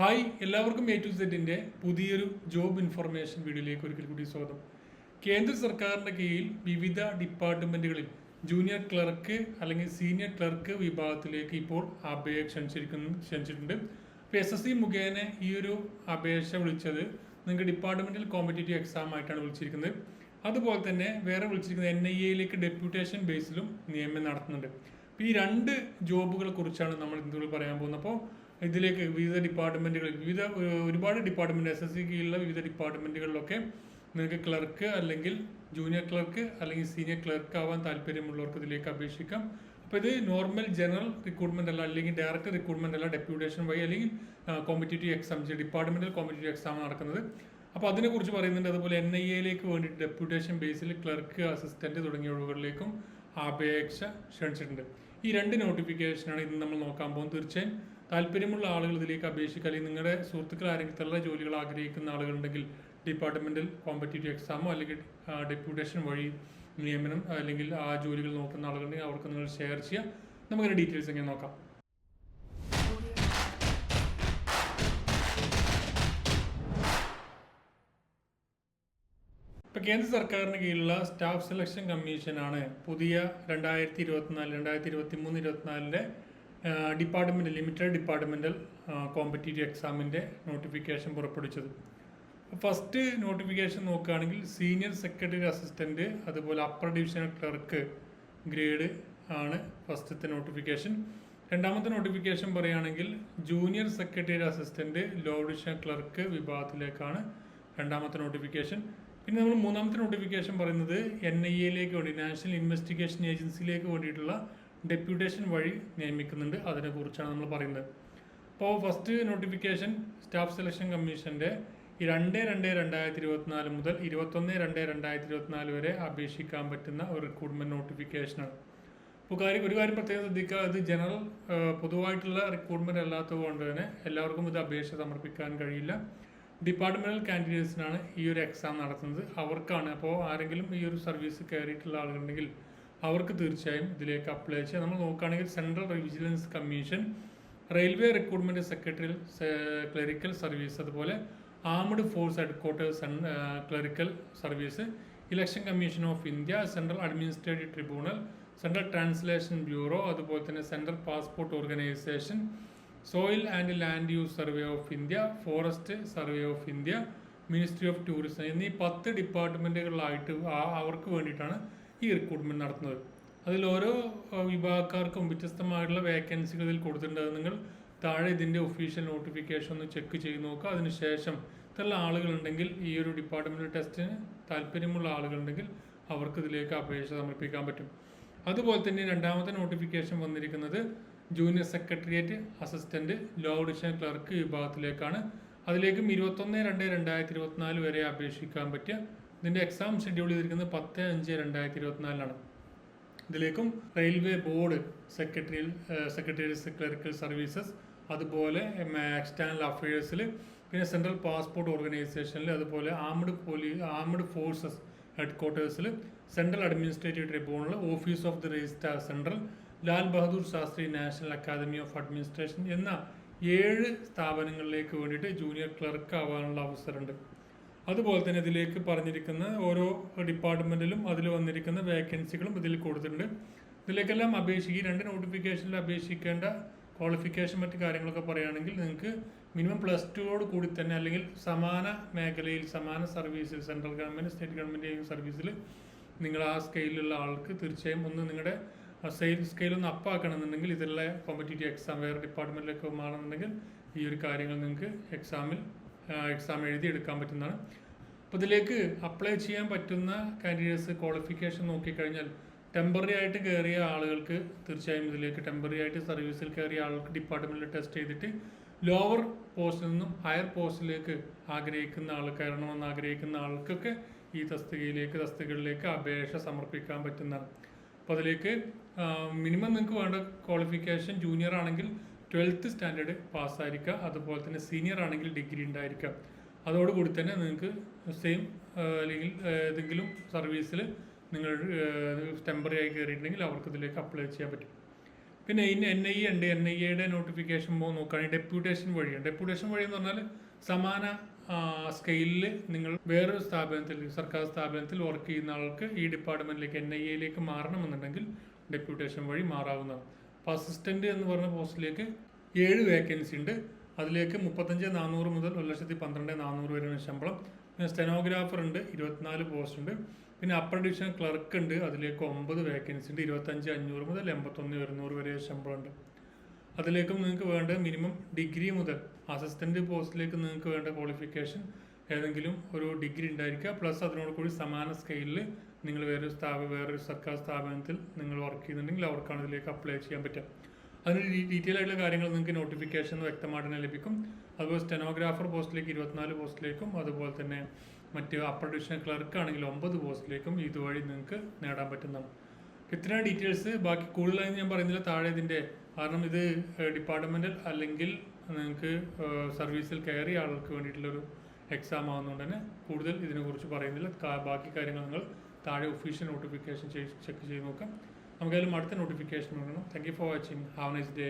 Hi എല്ലാവർക്കും A to സെറ്റിന്റെ പുതിയൊരു ജോബ് ഇൻഫർമേഷൻ വീഡിയോയിലേക്ക് ഒരിക്കൽ കൂടി സ്വാഗതം. കേന്ദ്ര സർക്കാരിന്റെ കീഴിൽ വിവിധ ഡിപ്പാർട്ട്മെന്റുകളിൽ ജൂനിയർ ക്ലർക്ക് അല്ലെങ്കിൽ സീനിയർ ക്ലർക്ക് വിഭാഗത്തിലേക്ക് ഇപ്പോൾ അപേക്ഷ ക്ഷണിച്ചിരിക്കുന്നു ക്ഷണിച്ചിട്ടുണ്ട്. അപ്പോൾ എസ് എസ് സി മുഖേന ഈ ഒരു അപേക്ഷ വിളിച്ചത് നിങ്ങൾക്ക് ഡിപ്പാർട്ട്മെന്റൽ കോമ്പറ്റേറ്റീവ് എക്സാം ആയിട്ടാണ് വിളിച്ചിരിക്കുന്നത്. അതുപോലെ തന്നെ വേറെ വിളിച്ചിരിക്കുന്നത് എൻ ഐ എയിലേക്ക് ഡെപ്യൂട്ടേഷൻ ബേസിലും നിയമനം നടത്തുന്നുണ്ട്. ഈ രണ്ട് ജോബുകളെ കുറിച്ചാണ് നമ്മൾ ഇന്നുകൂടി പറയാൻ പോകുന്നത്. അപ്പോൾ ഇതിലേക്ക് വിവിധ ഡിപ്പാർട്ട്മെന്റുകളിൽ വിവിധ ഒരുപാട് ഡിപ്പാർട്ട്മെന്റ് എസ് എസ് സി കീഴിലുള്ള വിവിധ ഡിപ്പാർട്ട്മെന്റുകളിലൊക്കെ നിങ്ങൾക്ക് ക്ലർക്ക് അല്ലെങ്കിൽ ജൂനിയർ ക്ലർക്ക് അല്ലെങ്കിൽ സീനിയർ ക്ലർക്ക് ആവാൻ താല്പര്യമുള്ളവർക്ക് ഇതിലേക്ക് അപേക്ഷിക്കാം. അപ്പോൾ ഇത് നോർമൽ ജനറൽ റിക്രൂട്ട്മെന്റ് അല്ല അല്ലെങ്കിൽ ഡയറക്റ്റ് റിക്രൂട്ട്മെന്റ് അല്ല ഡെപ്യൂട്ടേഷൻ വഴി അല്ലെങ്കിൽ competitive exam departmental competitive exam നടക്കുന്നത്. അപ്പോൾ അതിനെക്കുറിച്ച് പറയുന്നുണ്ട് അതുപോലെ എൻ ഐ എയിലേക്ക് വേണ്ടിയിട്ട് ഡെപ്യൂട്ടേഷൻ ബേസിൽ ക്ലർക്ക് അസിസ്റ്റന്റ് തുടങ്ങിയ അപേക്ഷ ക്ഷണിച്ചിട്ടുണ്ട്. ഈ രണ്ട് നോട്ടിഫിക്കേഷനാണ് ഇന്ന് നമ്മൾ നോക്കാൻ പോകുന്നത്. തീർച്ചയായും താല്പര്യമുള്ള ആളുകൾ ഇതിലേക്ക് അപേക്ഷിക്കുക. അല്ലെങ്കിൽ നിങ്ങളുടെ സുഹൃത്തുക്കൾ ആരെങ്കിലും തള്ള ജോലികൾ ആഗ്രഹിക്കുന്ന ആളുകളുണ്ടെങ്കിൽ ഡിപ്പാർട്ട്മെന്റൽ കോമ്പറ്റേറ്റീവ് എക്സാമോ അല്ലെങ്കിൽ ഡെപ്യൂട്ടേഷൻ വഴി നിയമനം അല്ലെങ്കിൽ ആ ജോലികൾ നോക്കുന്ന ആളുകളുണ്ടെങ്കിൽ അവർക്ക് നിങ്ങൾ ഷെയർ ചെയ്യുക. നമുക്കിതിന്റെ ഡീറ്റെയിൽസ് എങ്ങനെ നോക്കാം. ഇപ്പൊ കേന്ദ്ര സർക്കാരിന് കീഴിലുള്ള സ്റ്റാഫ് സെലക്ഷൻ കമ്മീഷനാണ് പുതിയ രണ്ടായിരത്തി ഇരുപത്തിനാല് രണ്ടായിരത്തി ഇരുപത്തി മൂന്ന് ഇരുപത്തിനാലിലെ ഡിപ്പാർട്ട്മെന്റ് ലിമിറ്റഡ് ഡിപ്പാർട്ട്മെന്റൽ കോമ്പറ്റീറ്റീവ് എക്സാമിന്റെ നോട്ടിഫിക്കേഷൻ പുറപ്പെടുവിച്ചത്. ഫസ്റ്റ് നോട്ടിഫിക്കേഷൻ നോക്കുകയാണെങ്കിൽ സീനിയർ സെക്രട്ടറി അസിസ്റ്റന്റ് അതുപോലെ അപ്പർ ഡിവിഷണൽ ക്ലർക്ക് ഗ്രേഡ് ആണ് ഫസ്റ്റത്തെ നോട്ടിഫിക്കേഷൻ രണ്ടാമത്തെ നോട്ടിഫിക്കേഷൻ പറയുകയാണെങ്കിൽ junior secretary assistant low divisional clerk വിഭാഗത്തിലേക്കാണ് രണ്ടാമത്തെ നോട്ടിഫിക്കേഷൻ പിന്നെ നമ്മൾ മൂന്നാമത്തെ നോട്ടിഫിക്കേഷൻ പറയുന്നത് എൻ ഐ എയിലേക്ക് വേണ്ടി നാഷണൽ ഇൻവെസ്റ്റിഗേഷൻ ഏജൻസിയിലേക്ക് വേണ്ടിയിട്ടുള്ള ഡെപ്യൂട്ടേഷൻ വഴി നിയമിക്കുന്നുണ്ട്. അതിനെക്കുറിച്ചാണ് നമ്മൾ പറയുന്നത്. അപ്പോൾ ഫസ്റ്റ് നോട്ടിഫിക്കേഷൻ സ്റ്റാഫ് സെലക്ഷൻ കമ്മീഷന്റെ രണ്ട് രണ്ട് രണ്ടായിരത്തി ഇരുപത്തിനാല് മുതൽ ഇരുപത്തൊന്ന് രണ്ട് രണ്ടായിരത്തി ഇരുപത്തിനാല് വരെ അപേക്ഷിക്കാൻ പറ്റുന്ന ഒരു റിക്രൂട്ട്മെന്റ് നോട്ടിഫിക്കേഷനാണ് ഇപ്പോൾ കാര്യം ഒരു കാര്യം പ്രത്യേകം ശ്രദ്ധിക്കുക. ഇത് ജനറൽ പൊതുവായിട്ടുള്ള റിക്രൂട്ട്മെന്റ് അല്ലാത്തത് കൊണ്ട് തന്നെ എല്ലാവർക്കും ഇത് അപേക്ഷ സമർപ്പിക്കാൻ കഴിയില്ല. ഡിപ്പാർട്ട്മെന്റൽ കാൻഡിഡേറ്റ്സിനാണ് ഈ ഒരു എക്സാം നടത്തുന്നത്. അവർക്കാണ്. അപ്പോൾ ആരെങ്കിലും ഈ ഒരു സർവീസ് കയറിയിട്ടുള്ള ആളുകളുണ്ടെങ്കിൽ അവർക്ക് തീർച്ചയായും ഇതിലേക്ക് അപ്ലൈ ചെയ്യാം. നമ്മൾ നോക്കുകയാണെങ്കിൽ central vigilance commission railway recruitment secretary clerical service അതുപോലെ armed force headquarters clerical service election commission of India central administrative tribunal central translation bureau അതുപോലെ തന്നെ central passport organisation soil and land use survey of India forest survey of India ministry of tourism എന്നീ പത്ത് ഡിപ്പാർട്ട്മെന്റുകളിലായിട്ട് അവർക്ക് വേണ്ടിയിട്ടാണ് ഈ recruitment നടത്തുന്നത്. അതിൽ ഓരോ വിഭാഗക്കാർക്കും വ്യത്യസ്തമായിട്ടുള്ള വേക്കൻസികൾ ഇതിൽ കൊടുത്തിട്ടുണ്ട്. അത് നിങ്ങൾ താഴെ ഇതിന്റെ ഒഫീഷ്യൽ നോട്ടിഫിക്കേഷൻ ഒന്ന് ചെക്ക് ചെയ്ത് നോക്കുക. അതിനുശേഷം ഇത്തരം ആളുകളുണ്ടെങ്കിൽ ഈ ഒരു ഡിപ്പാർട്ട്മെന്റ് ടെസ്റ്റിന് താല്പര്യമുള്ള ആളുകളുണ്ടെങ്കിൽ അവർക്ക് ഇതിലേക്ക് അപേക്ഷ സമർപ്പിക്കാൻ പറ്റും. അതുപോലെ തന്നെ രണ്ടാമത്തെ നോട്ടിഫിക്കേഷൻ വന്നിരിക്കുന്നത് junior secretariat assistant low division clerk വിഭാഗത്തിലേക്കാണ്. അതിലേക്കും ഇരുപത്തൊന്ന് രണ്ട് രണ്ടായിരത്തി ഇരുപത്തിനാല് വരെ അപേക്ഷിക്കാൻ പറ്റിയ ഇതിന്റെ എക്സാം ഷെഡ്യൂൾ ചെയ്തിരിക്കുന്നത് പത്ത് അഞ്ച് രണ്ടായിരത്തി ഇരുപത്തിനാലിലാണ് ഇതിലേക്കും railway board secretary secretariat clerical services അതുപോലെ എക്സ്റ്റേണൽ അഫയേഴ്സിൽ പിന്നെ സെൻട്രൽ പാസ്പോർട്ട് ഓർഗനൈസേഷനിൽ അതുപോലെ armed police armed forces ഹെഡ്ക്വാർട്ടേഴ്സിൽ central administrative tribunal office of the registrar central Lal Bahadur Shastri national academy of administration എന്ന ഏഴ് സ്ഥാപനങ്ങളിലേക്ക് വേണ്ടിയിട്ട് ജൂനിയർ ക്ലർക്ക് ആവാനുള്ള അവസരമുണ്ട്. അതുപോലെ തന്നെ ഇതിലേക്ക് പറഞ്ഞിരിക്കുന്ന ഓരോ ഡിപ്പാർട്ട്മെന്റിലും അതിൽ വന്നിരിക്കുന്ന വേക്കൻസികളും ഇതിൽ കൊടുത്തിട്ടുണ്ട്. ഇതിലേക്കെല്ലാം അപേക്ഷിക്കുക രണ്ട് നോട്ടിഫിക്കേഷനിൽ അപേക്ഷിക്കേണ്ട ക്വാളിഫിക്കേഷൻ മറ്റ് കാര്യങ്ങളൊക്കെ പറയുകയാണെങ്കിൽ നിങ്ങൾക്ക് മിനിമം പ്ലസ് ടുവോട് കൂടി തന്നെ അല്ലെങ്കിൽ സമാന മേഖലയിൽ സമാന സർവീസിൽ സെൻട്രൽ ഗവൺമെന്റ് സ്റ്റേറ്റ് ഗവൺമെന്റ് സർവീസിൽ നിങ്ങൾ ആ സ്കെയിലുള്ള ആൾക്ക് തീർച്ചയായും ഒന്ന് നിങ്ങളുടെ സെയിൽ സ്കെയിൽ ഒന്ന് അപ്പാക്കണമെന്നുണ്ടെങ്കിൽ ഇതിലുള്ള കോമ്പറ്റേറ്റീവ് എക്സാം വേറെ ഡിപ്പാർട്ട്മെന്റിലേക്ക് മാറണമെന്നുണ്ടെങ്കിൽ ഈ ഒരു കാര്യങ്ങൾ നിങ്ങൾക്ക് എക്സാമിൽ എക്സാം എഴുതി എടുക്കാൻ പറ്റുന്നതാണ്. അപ്പോൾ ഇതിലേക്ക് അപ്ലൈ ചെയ്യാൻ പറ്റുന്ന കാൻഡിഡേറ്റ്സ് ക്വാളിഫിക്കേഷൻ നോക്കിക്കഴിഞ്ഞാൽ ടെമ്പററി ആയിട്ട് കയറിയ ആളുകൾക്ക് തീർച്ചയായും ഇതിലേക്ക് ടെമ്പററി ആയിട്ട് സർവീസിൽ കയറിയ ആൾക്ക് ഡിപ്പാർട്ട്മെന്റിൽ ടെസ്റ്റ് ചെയ്തിട്ട് ലോവർ പോസ്റ്റിൽ നിന്നും ഹയർ പോസ്റ്റിലേക്ക് ആഗ്രഹിക്കുന്ന ആൾ കയറണമെന്ന് ആഗ്രഹിക്കുന്ന ആൾക്കൊക്കെ ഈ തസ്തികയിലേക്ക് തസ്തികകളിലേക്ക് അപേക്ഷ സമർപ്പിക്കാൻ പറ്റുന്നതാണ്. അപ്പോൾ അതിലേക്ക് മിനിമം നിങ്ങൾക്ക് വേണ്ട ക്വാളിഫിക്കേഷൻ ജൂനിയർ ആണെങ്കിൽ ട്വൽത്ത് സ്റ്റാൻഡേർഡ് പാസ്സായിരിക്കുക. അതുപോലെ തന്നെ സീനിയർ ആണെങ്കിൽ ഡിഗ്രി ഉണ്ടായിരിക്കുക. അതോടുകൂടി തന്നെ നിങ്ങൾക്ക് സെയിം അല്ലെങ്കിൽ ഏതെങ്കിലും സർവീസിൽ നിങ്ങൾ ടെമ്പററി ആയി കയറിയിട്ടുണ്ടെങ്കിൽ അവർക്ക് ഇതിലേക്ക് അപ്ലൈ ചെയ്യാൻ പറ്റും. പിന്നെ ഇനി എൻ ഐ ഉണ്ട്. എൻ ഐ എയുടെ നോട്ടിഫിക്കേഷൻ നോക്കുകയാണെങ്കിൽ ഡെപ്യൂട്ടേഷൻ വഴിയാണ്. ഡെപ്യൂട്ടേഷൻ വഴി എന്ന് പറഞ്ഞാൽ സമാന സ്കെയിലിൽ നിങ്ങൾ വേറൊരു സ്ഥാപനത്തിൽ സർക്കാർ സ്ഥാപനത്തിൽ വർക്ക് ചെയ്യുന്ന ആൾക്ക് ഈ ഡിപ്പാർട്ട്മെന്റിലേക്ക് എൻ ഐ എയിലേക്ക് മാറണമെന്നുണ്ടെങ്കിൽ ഡെപ്യൂട്ടേഷൻ വഴി മാറാവുന്നതാണ്. അപ്പോൾ അസിസ്റ്റന്റ് എന്ന് പറഞ്ഞ പോസ്റ്റിലേക്ക് ഏഴ് വേക്കൻസി ഉണ്ട്. അതിലേക്ക് മുപ്പത്തഞ്ച് നാനൂറ് മുതൽ ഒരു ലക്ഷത്തി പന്ത്രണ്ട് നാനൂറ് വരെയാണ് ശമ്പളം. പിന്നെ സ്റ്റെനോഗ്രാഫർ ഉണ്ട് ഇരുപത്തിനാല് പോസ്റ്റ് ഉണ്ട്. പിന്നെ അപ്പർ ഡിവിഷൻ ക്ലർക്ക് ഉണ്ട് അതിലേക്ക് ഒമ്പത് വേക്കൻസി ഉണ്ട്. ഇരുപത്തഞ്ച് അഞ്ഞൂറ് മുതൽ എൺപത്തൊന്ന് ഒരുന്നൂറ് വരെ ശമ്പളം ഉണ്ട്. അതിലേക്കും നിങ്ങൾക്ക് വേണ്ട മിനിമം ഡിഗ്രി മുതൽ അസിസ്റ്റന്റ് പോസ്റ്റിലേക്ക് നിങ്ങൾക്ക് വേണ്ട ക്വാളിഫിക്കേഷൻ ഏതെങ്കിലും ഒരു ഡിഗ്രി ഉണ്ടായിരിക്കുക. പ്ലസ് അതിനോട് കൂടി സമാന സ്കെയിലിൽ നിങ്ങൾ വേറൊരു സ്ഥാപനം വേറൊരു സർക്കാർ സ്ഥാപനത്തിൽ നിങ്ങൾ വർക്ക് ചെയ്യുന്നുണ്ടെങ്കിൽ അവർക്കാണ് ഇതിലേക്ക് അപ്ലൈ ചെയ്യാൻ പറ്റുക. അതിന് ഡീറ്റെയിൽ ആയിട്ടുള്ള കാര്യങ്ങൾ നിങ്ങൾക്ക് നോട്ടിഫിക്കേഷൻ വ്യക്തമായിട്ട് തന്നെ ലഭിക്കും. അതുപോലെ സ്റ്റെനോഗ്രാഫർ പോസ്റ്റിലേക്ക് ഇരുപത്തിനാല് പോസ്റ്റിലേക്കും അതുപോലെ തന്നെ മറ്റ് അപ്പർ ഡിവിഷൻ ക്ലർക്ക് ആണെങ്കിൽ ഒമ്പത് പോസ്റ്റിലേക്കും ഇതുവഴി നിങ്ങൾക്ക് നേടാൻ പറ്റുന്നതാണ്. ഇത്രയും ഡീറ്റെയിൽസ് ബാക്കി കൂടുതലായി ഞാൻ പറയുന്നില്ല. താഴെ ഇതിന്റെ കാരണം ഇത് ഡിപ്പാർട്ട്മെന്റൽ അല്ലെങ്കിൽ നിങ്ങൾക്ക് സർവീസിൽ കയറിയ ആളുകൾക്ക് വേണ്ടിയിട്ടുള്ളൊരു എക്സാം ആവുന്നതുകൊണ്ട് തന്നെ കൂടുതൽ ഇതിനെക്കുറിച്ച് പറയുന്നില്ല. ബാക്കി കാര്യങ്ങൾ നിങ്ങൾ താഴെ ഒഫീഷ്യൽ നോട്ടിഫിക്കേഷൻ ചെക്ക് ചെയ്ത് നോക്കാം നമുക്കായാലും അടുത്ത നോട്ടിഫിക്കേഷൻ വേണം thank you for watching have nice day